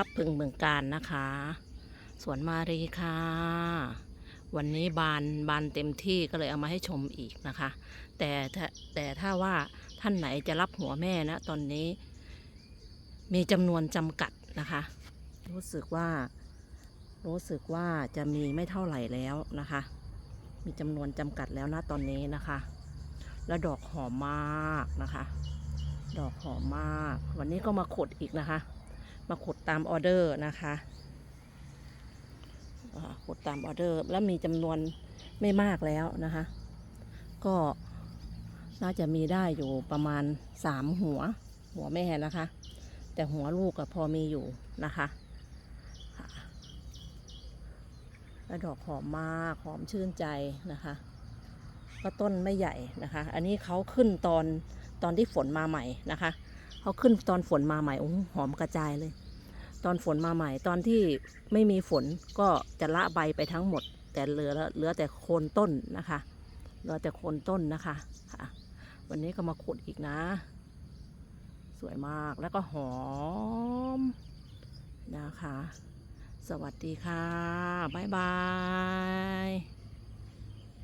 พับพึงเมืองการนะคะ สวนมารีค่ะ วันนี้บานบานเต็มที่ก็เลยเอามาให้ชมอีกนะคะ แต่แต่ถ้าว่าท่านไหนจะรับหัวแม่นะตอนนี้ มีจำนวนจำกัดนะคะ รู้สึกว่า รู้สึกว่าจะมีไม่เท่าไหร่แล้วนะคะ มีจำนวนจำกัดแล้วนะตอนนี้นะคะ แล้วดอกหอมมากนะคะ ดอกหอมมาก วันนี้ก็มาขดอีกนะคะ มาขุดตามออเดอร์นะคะขุดตามออเดอร์แล้วมีจำนวนไม่มากแล้วนะคะ ก็น่าจะมีได้อยู่ประมาณสามหัว หัวแม่นะคะ แต่หัวลูกก็พอมีอยู่นะคะค่ะแล้วดอกหอมมากหอมชื่นใจนะคะ ก็ต้นไม่ใหญ่นะคะ อันนี้เขาขึ้นตอนตอนที่ฝนมาใหม่นะคะ เขาขึ้นตอนฝนมาใหม่โอ้หอมกระจายเลย ตอนฝนมาใหม่ ตอนที่ไม่มีฝนก็จะละใบไปทั้งหมด แต่เหลือเหลือแต่โคนต้นนะคะเหลือแต่โคนต้นนะคะค่ะ วันนี้ก็มาขุดอีกนะ สวยมากแล้วก็หอมนะคะ สวัสดีค่ะ บ๊ายบาย